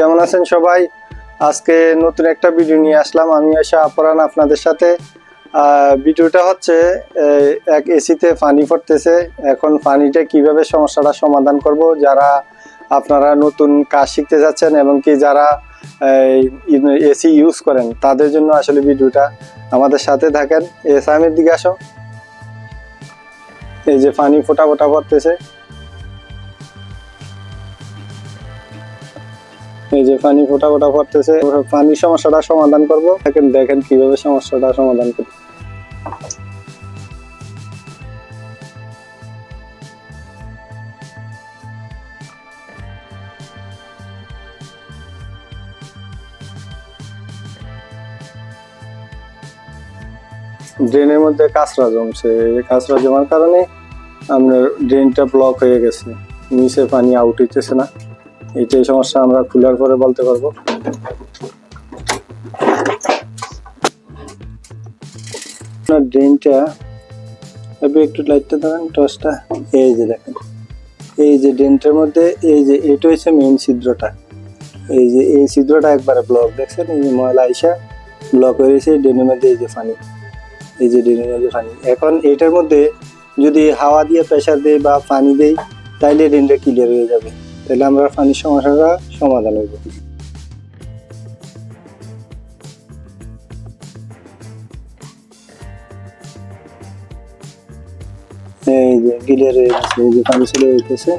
কেমন আছেন সবাই? আজকে নতুন একটা ভিডিও নিয়ে আসলাম। আমি এসে আপরান আপনাদের সাথে। ভিডিওটা হচ্ছে এক এসিতে পানি পড়তেছে। এখন পানিটা কীভাবে সমস্যাটা সমাধান করব? যারা আপনারা নতুন কাজ শিখতে যাচ্ছেন এবং কি যারা এসি ইউজ করেন, তাদের জন্য আসলে ভিডিওটা আমাদের সাথে থাকেন। এসামের দিকে আসো। এই যে পানি ফোটা ফোটা পড়তেছে। এই যে পানি ফোটা ফোটা পড়তেছে পানির সমস্যাটা সমাধান করব। দেখেন দেখেন কীভাবে সমস্যাটা সমাধান করব ড্রেনের মধ্যে কাঁচরা জমছে। কাঁচরা জমার কারণে আপনার ড্রেনটা ব্লক হয়ে গেছে। নিচে পানি আউট হইতেছে না। এইটাই সমস্যা, আমরা খোলার পরে বলতে পারব। ড্রেনটা এবার একটু লাইটটা ধরেন, টসটা। এই যে দেখেন, এই যে ড্রেনটার মধ্যে, এই যে এটা হচ্ছে মেইন ছিদ্রটা। এই যে এই ছিদ্রটা একবারে ব্লক দেখছেন? এই যে ময়লা আইসা ব্লক হয়ে গেছে ড্রেনের মধ্যে এই যে পানি। এই যে ড্রেনের মধ্যে পানি। এখন এটার মধ্যে যদি হাওয়া দিয়ে প্রেশার দেই বা পানি দেই তাইলে ড্রেনটা ক্লিয়ার হয়ে যাবে। তাহলে আমরা পানির সমস্যাটা সমাধান হইব। হয়ে গেছে যেতেছে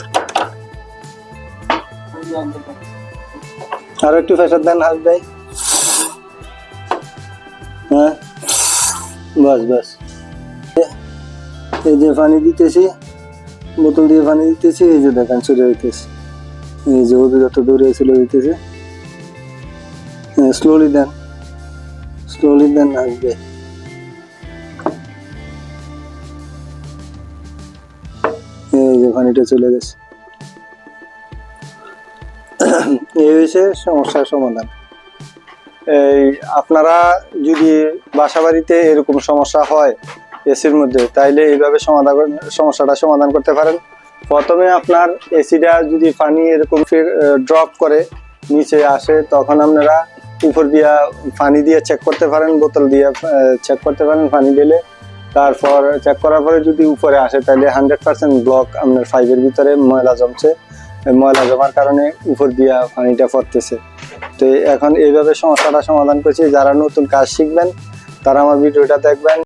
আরও একটু প্রেশার দেন হাত দেয় হ্যাঁ বাস বাস। এই যে পানি দিতেছি, বোতল দিয়ে পানি দিতেছি, এই যে দেখেন চলে হইতেছে। এই যে যত দূরে চলে হইতেছে। স্লোলি দেন। স্লোলি দেন, আসবে। পানিটা চলে গেছে। এই হয়েছে সমস্যার সমাধান। এই আপনারা যদি বাসা বাড়িতে এরকম সমস্যা হয় এসির মধ্যে, তাইলে এইভাবে সমাধান সমস্যাটা সমাধান করতে পারেন। প্রথমে আপনার এসিটা যদি পানি এরকম ড্রপ করে, নিচে আসে, তখন আপনারা উপর দিয়া পানি দিয়ে চেক করতে পারেন, বোতল দিয়ে চেক করতে পারেন পানি দিলে তারপর চেক করার পরে যদি উপরে আসে, তাহলে হান্ড্রেড পার্সেন্ট ব্লক আপনার ফাইভের ভিতরে ময়লা জমছে। ময়লা জমার কারণে উপর দিয়া পানিটা পড়তেছে। তো এখন এইভাবে সমস্যাটা সমাধান করছি। যারা নতুন কাজ শিখবেন, তারা আমার ভিডিওটা দেখবেন।